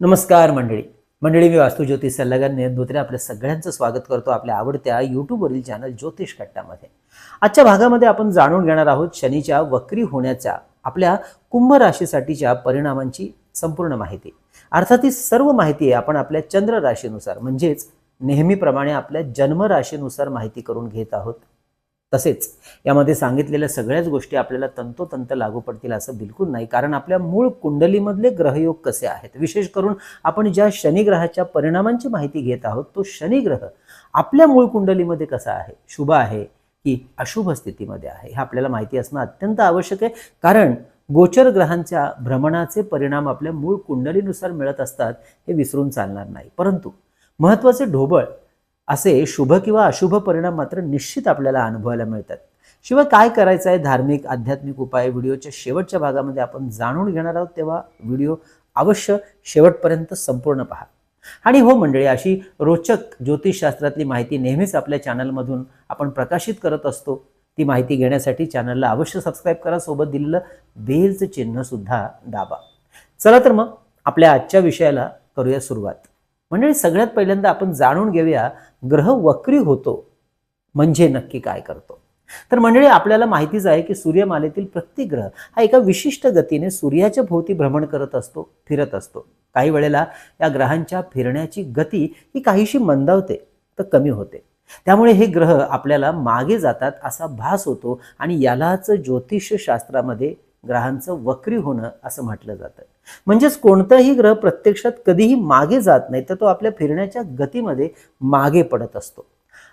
नमस्कार मंडळी. मंडळी मी वास्तू ज्योतिष सल्लागार नियत धोत्रे आपल्या सगळ्यांचं स्वागत करतो आपल्या आवडत्या यूट्यूबवरील चॅनल ज्योतिष कट्टामध्ये आजच्या भागामध्ये आपण जाणून घेणार आहोत शनीच्या वक्री होण्याच्या आपल्या कुंभ राशीसाठीच्या परिणामांची संपूर्ण माहिती. अर्थात ही सर्व माहिती आपण आपल्या चंद्र राशीनुसार म्हणजेच नेहमीप्रमाणे आपल्या जन्म राशीनुसार माहिती करून घेत आहोत. तसेच यामध्ये सांगितलेल्या सगळ्याच गोष्टी आपल्याला तंतोतंत लागू पडतील असं बिलकुल नाही. कारण आपल्या मूळ कुंडलीमधले ग्रहयोग कसे आहेत? विशेष करून आपण ज्या शनिग्रहाच्या परिणामांची माहिती घेत आहोत तो शनिग्रह आपल्या मूळ कुंडलीमध्ये कसा आहे? शुभ आहे की अशुभ स्थितीमध्ये आहे? हे आपल्याला माहिती असणं अत्यंत आवश्यक आहे. कारण गोचर ग्रहांच्या भ्रमणाचे परिणाम आपल्या मूळ कुंडलीनुसार मिळत असतात हे विसरून चालणार नाही. परंतु महत्त्वाचे ढोबळ असे शुभ किंवा अशुभ परिणाम मात्र निश्चित आपल्याला अनुभवायला मिळतात. शिवाय काय करायचं आहे? धार्मिक आध्यात्मिक उपाय व्हिडिओच्या शेवटच्या भागामध्ये आपण जाणून घेणार आहोत तेव्हा व्हिडिओ अवश्य शेवटपर्यंत संपूर्ण पहा. आणि हो मंडळी अशी रोचक ज्योतिषशास्त्रातली माहिती नेहमीच आपल्या चॅनलमधून आपण प्रकाशित करत असतो. ती माहिती घेण्यासाठी चॅनलला अवश्य सबस्क्राईब करा. सोबत दिलेलं बेलचं चिन्ह सुद्धा दाबा. चला तर मग आपल्या आजच्या विषयाला करूया सुरुवात. मंडळी सगळ्यात पहिल्यांदा आपण जाणून घेऊया ग्रह वक्री होतो म्हणजे नक्की काय करतो. तर मंडळी आपल्याला माहितीच आहे की सूर्यमालेतील प्रत्येक ग्रह हा एका विशिष्ट गतीने सूर्याच्या भोवती भ्रमण करत असतो फिरत असतो. काही वेळेला या ग्रहांच्या फिरण्याची गती ही काहीशी मंदावते तर कमी होते. त्यामुळे हे ग्रह आपल्याला मागे जातात असा भास होतो आणि यालाच ज्योतिषशास्त्रामध्ये ग्रहांचं वक्री होणं असं म्हटलं जातं. म्हणजेच कोणताही ग्रह प्रत्यक्षात कधीही मागे जात नाही तर तो आपल्या फिरण्याच्या गतीमध्ये मागे पडत असतो.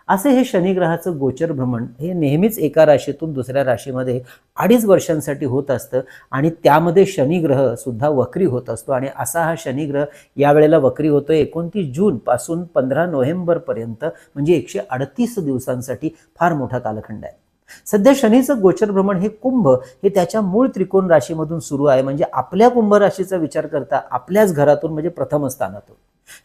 असे हे शनिग्रहाचं गोचर भ्रमण हे नेहमीच एका राशीतून दुसऱ्या राशीमध्ये अडीच वर्षांसाठी होत असतं आणि त्यामध्ये शनिग्रह सुद्धा वक्री होत असतो आणि असा हा शनिग्रह यावेळेला वक्री होतो एकोणतीस जून पासून पंधरा नोव्हेंबरपर्यंत म्हणजे एकशे अडतीस दिवसांसाठी फार मोठा कालखंड आहे. सध्या शनीचं गोचर भ्रमण हे कुंभ हे त्याच्या मूळ त्रिकोण राशीमधून सुरू आहे. म्हणजे आपल्या कुंभ राशीचा विचार करता आपल्याच घरातून म्हणजे प्रथम स्थानातून.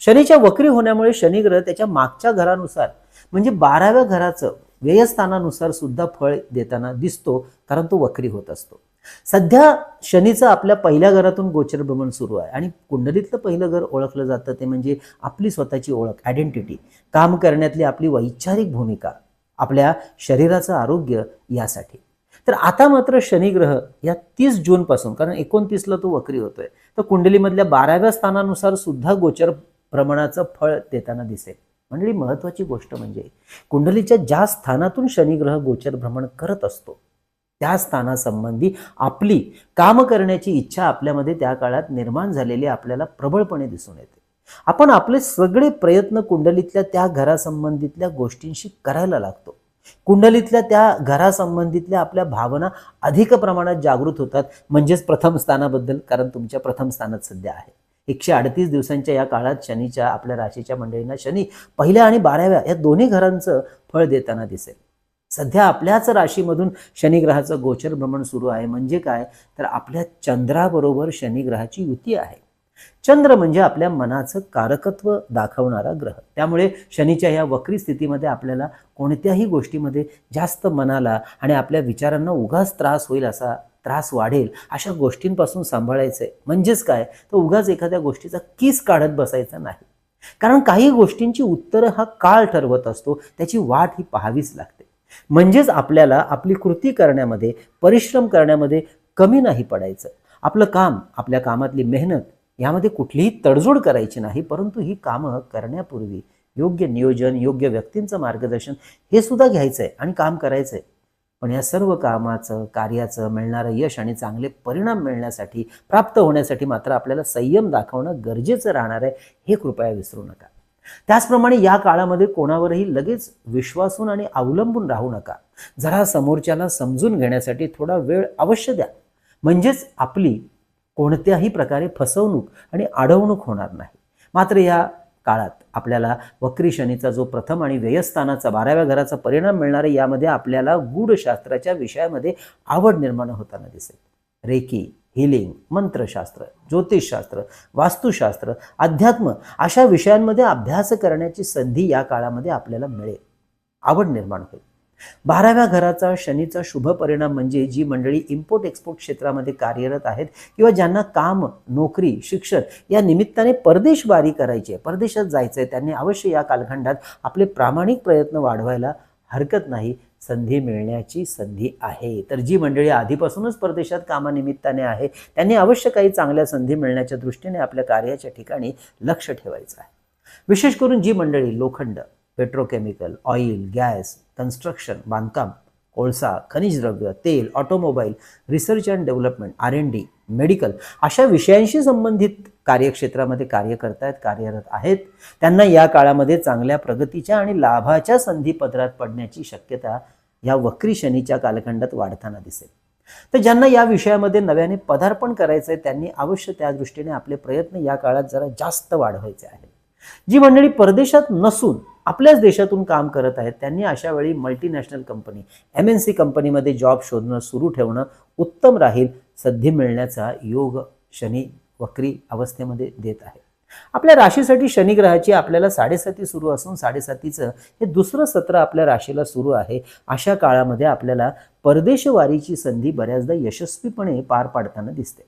शनीच्या वक्री होण्यामुळे शनिग्रह त्याच्या मागच्या घरानुसार म्हणजे बाराव्या घराचं व्ययस्थानानुसार सुद्धा फळ देताना दिसतो कारण तो वक्री होत असतो. सध्या शनीचं आपल्या पहिल्या घरातून गोचर भ्रमण सुरू आहे. आणि कुंडलीतलं पहिलं घर ओळखलं जातं ते म्हणजे आपली स्वतःची ओळख आयडेंटिटी काम करण्यातली आपली वैचारिक भूमिका. आपल्या शरीराचं आरोग्य यासाठी. तर आता मात्र शनिग्रह या तीस जूनपासून कारण एकोणतीसला तो वक्री होतोय तर कुंडलीमधल्या बाराव्या स्थानानुसार सुद्धा गोचर भ्रमणाचं फळ देताना दिसेल. मंडळी महत्वाची गोष्ट म्हणजे कुंडलीच्या ज्या स्थानातून शनिग्रह गोचर भ्रमण करत असतो त्या स्थानासंबंधी आपली काम करण्याची इच्छा आपल्यामध्ये त्या काळात निर्माण झालेली आपल्याला प्रबळपणे दिसून येते. आपण आपले सगळे प्रयत्न कुंडलीतल्या त्या घरासंबंधितल्या गोष्टींशी करायला लागतो. कुंडलीतल्या त्या घरासंबंधितल्या आपल्या भावना अधिक प्रमाणात जागृत होतात. म्हणजेच प्रथम स्थानाबद्दल कारण तुमच्या प्रथम स्थानात सध्या आहे. एकशे अडतीस दिवसांच्या या काळात शनीच्या आपल्या राशीच्या मंडळींना शनी पहिल्या आणि बाराव्या या दोन्ही घरांचं फळ देताना दिसेल. सध्या आपल्याच राशीमधून शनिग्रहाचं गोचर भ्रमण सुरू आहे. म्हणजे काय? तर आपल्या चंद्राबरोबर शनिग्रहाची युती आहे. चंद्र म्हणजे आपल्या मनाचं कारकत्व दाखवणारा ग्रह. त्यामुळे शनीच्या या वक्री स्थितीमध्ये आपल्याला कोणत्याही गोष्टीमध्ये जास्त मनाला आणि आपल्या विचारांना उगाच त्रास होईल असा त्रास वाढेल अशा गोष्टींपासून सांभाळायचं आहे म्हणजेच काय? तर उगाच एखाद्या गोष्टीचा किस काढत बसायचा नाही. कारण काही गोष्टींची उत्तरं हा काळ ठरवत असतो. त्याची वाट ही पाहावीच लागते. म्हणजेच आपल्याला आपली कृती करण्यामध्ये परिश्रम करण्यामध्ये कमी नाही पडायचं. आपलं काम आपल्या कामातली मेहनत यामध्ये कुठलीही तडजोड करायची नाही परंतु ही कामं करण्यापूर्वी योग्य नियोजन योग्य व्यक्तींचं मार्गदर्शन हे सुद्धा घ्यायचं आहे आणि काम करायचं आहे पण या सर्व कामाचं कार्याचं मिळणारं यश आणि चांगले परिणाम मिळण्यासाठी प्राप्त होण्यासाठी मात्र आपल्याला संयम दाखवणं गरजेचं राहणार आहे हे कृपया विसरू नका. त्याचप्रमाणे या काळामध्ये कोणावरही लगेच विश्वासून आणि अवलंबून राहू नका. जरा समोरच्याला समजून घेण्यासाठी थोडा वेळ अवश्य द्या. म्हणजेच आपली कोणत्याही प्रकारे फसवणूक आणि अडवणूक होणार नाही. मात्र या काळात आपल्याला वक्री शनीचा जो प्रथम आणि व्ययस्थानाचा बाराव्या घराचा परिणाम मिळणार आहे यामध्ये आपल्याला गूढशास्त्राच्या विषयामध्ये आवड निर्माण होताना दिसेल. रेकी हिलिंग मंत्रशास्त्र ज्योतिषशास्त्र वास्तुशास्त्र अध्यात्म अशा विषयांमध्ये अभ्यास करण्याची संधी या काळामध्ये आपल्याला मिळेल. आवड निर्माण होईल. बाराव्या घराचा शनीचा शुभ परिणाम म्हणजे जी मंडळी इम्पोर्ट एक्सपोर्ट क्षेत्रामध्ये कार्यरत आहेत किंवा ज्यांना काम नोकरी शिक्षण या निमित्ताने परदेशबारी करायची आहे परदेशात जायचं आहे त्यांनी अवश्य या कालखंडात आपले प्रामाणिक प्रयत्न वाढवायला हरकत नाही संधी मिळण्याची संधी आहे. तर जी मंडळी आधीपासूनच परदेशात कामानिमित्ताने आहे त्यांनी अवश्य काही चांगल्या संधी मिळण्याच्या दृष्टीने आपल्या कार्याच्या ठिकाणी लक्ष ठेवायचं आहे. विशेष करून जी मंडळी लोखंड पेट्रोकेमिकल ऑइल गॅस कन्स्ट्रक्शन बांधकाम कोळसा खनिज द्रव्य तेल automobile research and development R N D medical अशा विषयांशी संबंधित कार्यक्षेत्रामध्ये कार्य करतायत कार्यरत आहेत. त्यांना या काळामध्ये चांगल्या प्रगतीच्या आणि लाभाच्या संधी पदरात पडण्याची शक्यता या वक्री शनीच्या कालखंडात वाढताना दिसेल. तर ज्यांना या विषयामध्ये नव्याने पदार्पण करायचं आहे त्यांनी अवश्य त्या दृष्टीने आपले प्रयत्न या काळात जरा जास्त वाढवायचे आहेत. जी मंडळी परदेशात नसून आपल्याच देशातून काम करत आहेत त्यांनी अशा वेळी multinational company M N C कंपनीमध्ये जॉब शोधणं सुरू ठेवणं उत्तम राहील संधी मिळण्याचा योग शनी वक्री अवस्थेमध्ये देत आहे. आपल्या राशीसाठी शनिग्रहाची आपल्याला साडेसाती सुरू असून साडेसातीचं हे दुसरं सत्र आपल्या राशीला सुरू आहे. अशा काळामध्ये आपल्याला परदेशवारीची संधी बऱ्याचदा यशस्वीपणे पार पाडताना दिसते.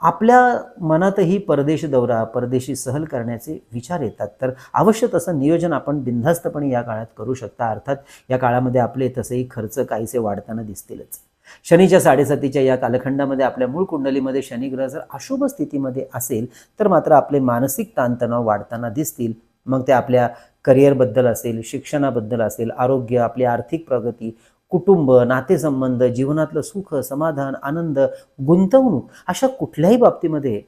आपल्या मनातही परदेश दौरा परदेशी सहल करण्याचे विचार येतात. तर अवश्य तसं नियोजन आपण बिनधास्तपणे या काळात करू शकता. अर्थात या काळामध्ये आपले तसेही खर्च काहीसे वाढताना दिसतीलच. शनीच्या साडेसातीच्या या कालखंडामध्ये आपल्या मूळ कुंडलीमध्ये शनिग्रह जर अशुभ स्थितीमध्ये असेल तर मात्र आपले मानसिक ताणतणाव वाढताना दिसतील. मग ते आपल्या करिअरबद्दल असेल शिक्षणाबद्दल असेल आरोग्य आपली आर्थिक प्रगती कुटुंब नातेसंबंध जीवनातलं सुख समाधान आनंद गुंतवणूक अशा कुठल्याही बाबतीमध्ये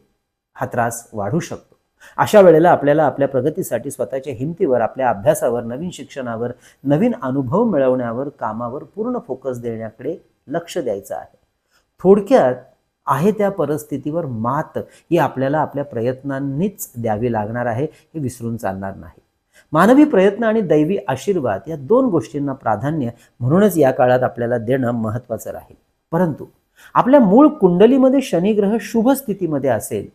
हा त्रास वाढू शकतो. अशा वेळेला आपल्याला आपल्या प्रगतीसाठी स्वतःच्या हिमतीवर आपल्या अभ्यासावर नवीन शिक्षणावर नवीन अनुभव मिळवण्यावर कामावर पूर्ण फोकस देण्याकडे लक्ष द्यायचं आहे. थोडक्यात आहे त्या परिस्थितीवर मात ही आपल्याला आपल्या प्रयत्नांनीच द्यावी लागणार आहे हे विसरून चालणार नाही. मानवी प्रयत्न आणि दैवी आशीर्वाद या दोन गोष्टींना प्राधान्य म्हणूनच या काळात आपल्याला देणं महत्त्वाचं राहील. परंतु आपल्या मूळ कुंडलीमध्ये शनिग्रह शुभ स्थितीमध्ये असेल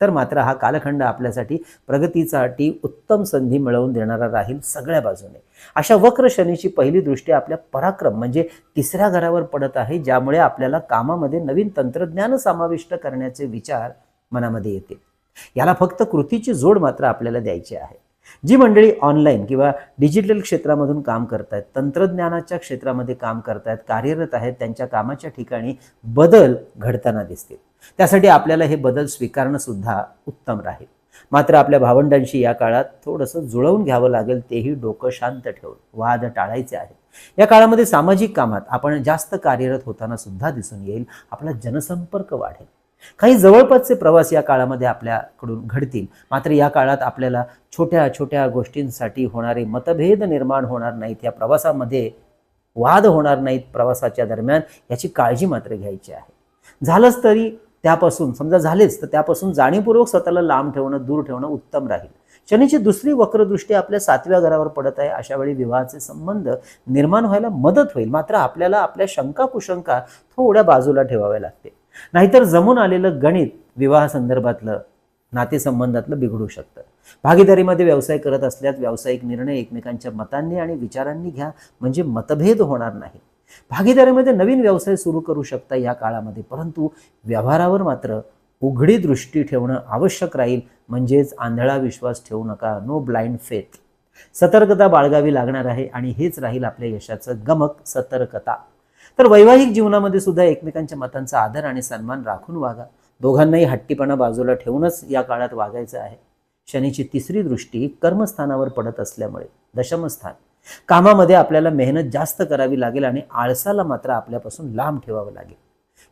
तर मात्र हा कालखंड आपल्यासाठी प्रगतीसाठी उत्तम संधी मिळवून देणारा राहील सगळ्या बाजूने. अशा वक्र शनीची पहिली दृष्टी आपल्या पराक्रम म्हणजे तिसऱ्या घरावर पडत आहे ज्यामुळे आपल्याला कामामध्ये नवीन तंत्रज्ञान समाविष्ट करण्याचे विचार मनामध्ये येतील. याला फक्त कृतीची जोड मात्र आपल्याला द्यायची आहे. जी मंडळी ऑनलाईन किंवा डिजिटल क्षेत्रामधून काम करतायत तंत्रज्ञानाच्या क्षेत्रामध्ये काम करतायत कार्यरत आहेत त्यांच्या कामाच्या ठिकाणी बदल घडताना दिसतील. त्यासाठी आपल्याला हे बदल स्वीकारणं सुद्धा उत्तम राहील. मात्र आपल्या भावंडांशी या काळात थोडंसं जुळवून घ्यावं लागेल तेही डोकं शांत ठेवून वाद टाळायचे आहेत. या काळामध्ये सामाजिक कामात आपण जास्त कार्यरत होताना सुद्धा दिसून येईल आपला जनसंपर्क वाढेल. काही जवळपासचे प्रवास या काळामध्ये आपल्याकडून घडतील. मात्र या काळात आपल्याला छोट्या छोट्या गोष्टींसाठी होणारे मतभेद निर्माण होणार नाहीत. या प्रवासामध्ये वाद होणार नाहीत प्रवासाच्या दरम्यान. याची काळजी मात्र घ्यायची आहे. झालंच तरी त्यापासून समजा झालेच तर त्यापासून जाणीवपूर्वक स्वतःला लांब ठेवणं दूर ठेवणं उत्तम राहील. शनीची दुसरी वक्रदृष्टी आपल्या सातव्या घरावर पडत आहे. अशा वेळी विवाहाचे संबंध निर्माण व्हायला मदत होईल. मात्र आपल्याला आपल्या शंका कुशंका थोड्या बाजूला ठेवाव्या लागते नाहीतर जमून आलेलं गणित विवाह संदर्भातलं नातेसंबंधातलं बिघडू शकतं. भागीदारीमध्ये व्यवसाय करत असल्यास व्यावसायिक निर्णय एकमेकांच्या मतांनी आणि विचारांनी घ्या म्हणजे मतभेद होणार नाही. भागीदारीमध्ये नवीन व्यवसाय सुरू करू शकता या काळामध्ये परंतु व्यवहारावर मात्र उघडी दृष्टी ठेवणं आवश्यक राहील म्हणजेच आंधळा विश्वास ठेवू नका नो ब्लाइंड फेथ सतर्कता बाळगावी लागणार आहे आणि हेच राहील आपल्या यशाचं गमक सतर्कता. तर वैवाहिक जीवनामध्ये सुद्धा एकमेकांच्या मतांचा आदर आणि सन्मान राखून वागा. दोघांनाही हट्टीपणा बाजूला ठेवूनच या काळात वागायचं आहे. शनीची तिसरी दृष्टी कर्मस्थानावर पडत असल्यामुळे दशमस्थान. कामामध्ये आपल्याला मेहनत जास्त करावी लागेल आणि आळसाला मात्र आपल्यापासून लांब ठेवावं लागेल.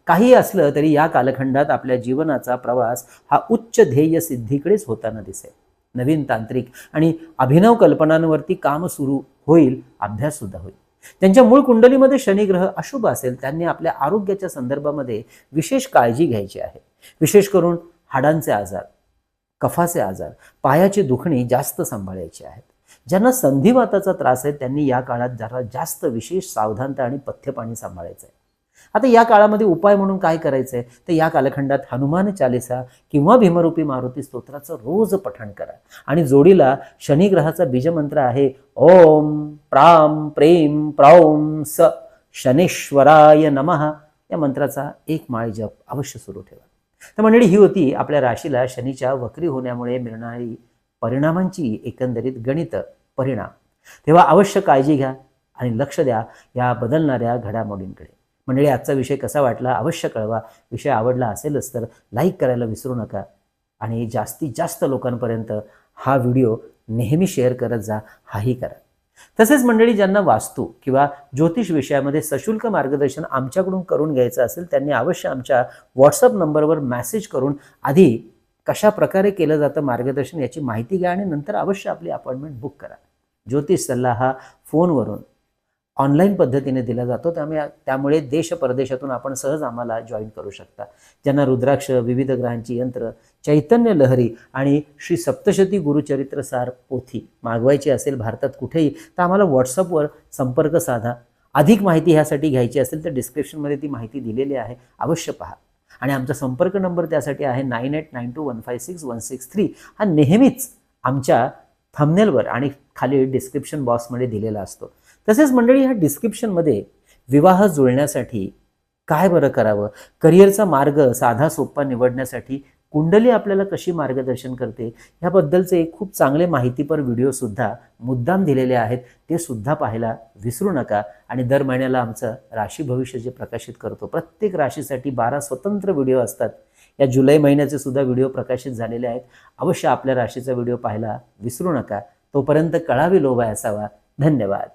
काही असलं तरी या कालखंडात आपल्या जीवनाचा प्रवास हा उच्च ध्येय सिद्धीकडेच होताना दिसेल. नवीन तांत्रिक आणि अभिनव कल्पनांवरती काम सुरू होईल अभ्यास सुद्धा होईल. त्यांच्या मूळ कुंडलीमध्ये शनिग्रह अशुभ असेल त्यांनी आपल्या आरोग्याच्या संदर्भामध्ये विशेष काळजी घ्यायची आहे. विशेष करून हाडांचे आजार कफाचे आजार पायाची दुखणी जास्त सांभाळायची आहेत. ज्यांना संधिवाताचा त्रास आहे त्यांनी या काळात जरा जास्त विशेष सावधानता आणि पथ्यपाणी सांभाळायचं आहे. आता या काळामध्ये उपाय म्हणून काय करायचंय? तर या कालखंडात हनुमान चालिसा किंवा भीमरूपी मारुती स्तोत्राचं रोज पठण करा. आणि जोडीला शनिग्रहाचा बीजमंत्र आहे ओम प्राम प्रेम प्रौम स शनेश्वराय नमः. या मंत्राचा एक माळी जप अवश्य सुरू ठेवा. तर मंडळी ही होती आपल्या राशीला शनीच्या वक्री होण्यामुळे मिळणारी परिणामांची एकंदरीत गणित परिणाम. तेव्हा अवश्य काळजी घ्या आणि लक्ष द्या या बदलणाऱ्या घडामोडींकडे. मंडळी आजचा विषय कसा वाटला? अवश्य कळवा. विषय आवडला असेलच तर लाईक करायला विसरू नका आणि जास्तीत जास्त लोकांपर्यंत हा व्हिडिओ नेहमी शेअर करत जा हाही करा. तसेच मंडळी ज्यांना वास्तू किंवा ज्योतिष विषयामध्ये सशुल्क मार्गदर्शन आमच्याकडून करून घ्यायचं असेल त्यांनी अवश्य आमच्या व्हॉट्सअप नंबरवर मॅसेज करून आधी कशा प्रकारे केलं जातं मार्गदर्शन याची माहिती घ्या आणि नंतर अवश्य आपली अपॉइंटमेंट बुक करा. ज्योतिष सल्ला हा फोनवरून ऑनलाईन पद्धतीने दिला जातो. त्यामुळे त्यामुळे देश परदेशातून आपण सहज आम्हाला जॉईन करू शकता. ज्यांना रुद्राक्ष विविध ग्रहांची यंत्र चैतन्य लहरी आणि श्री सप्तशती गुरुचरित्र सार पोथी मागवायची असेल भारतात कुठेही तर आम्हाला व्हॉट्सअपवर संपर्क साधा. अधिक माहिती ह्यासाठी घ्यायची असेल तर डिस्क्रिप्शनमध्ये ती माहिती दिलेली आहे. अवश्य पहा. आणि आमचा संपर्क नंबर त्यासाठी आहे nine eight nine two one five six one six three. हा नेहमीच आमच्या थंबनेलवर आणि खाली डिस्क्रिप्शन बॉक्समध्ये दिलेला असतो. तसेच मंडळी ह्या डिस्क्रिप्शनमध्ये विवाह जुळण्यासाठी काय बरं करावं? करिअरचा मार्ग साधा सोपा निवडण्यासाठी कुंडली आपल्याला कशी मार्गदर्शन करते? ह्याबद्दलचे खूप चांगले माहितीपर व्हिडिओसुद्धा मुद्दाम दिलेले आहेत. ते सुद्धा पाहायला विसरू नका. आणि दर महिन्याला आमचं राशी भविष्य जे प्रकाशित करतो प्रत्येक राशीसाठी बारा स्वतंत्र व्हिडिओ असतात. या जुलै महिन्याचे सुद्धा व्हिडिओ प्रकाशित झालेले आहेत. अवश्य आपल्या राशीचा व्हिडिओ पाहायला विसरू नका. तोपर्यंत कळावी लोभाय असावा धन्यवाद.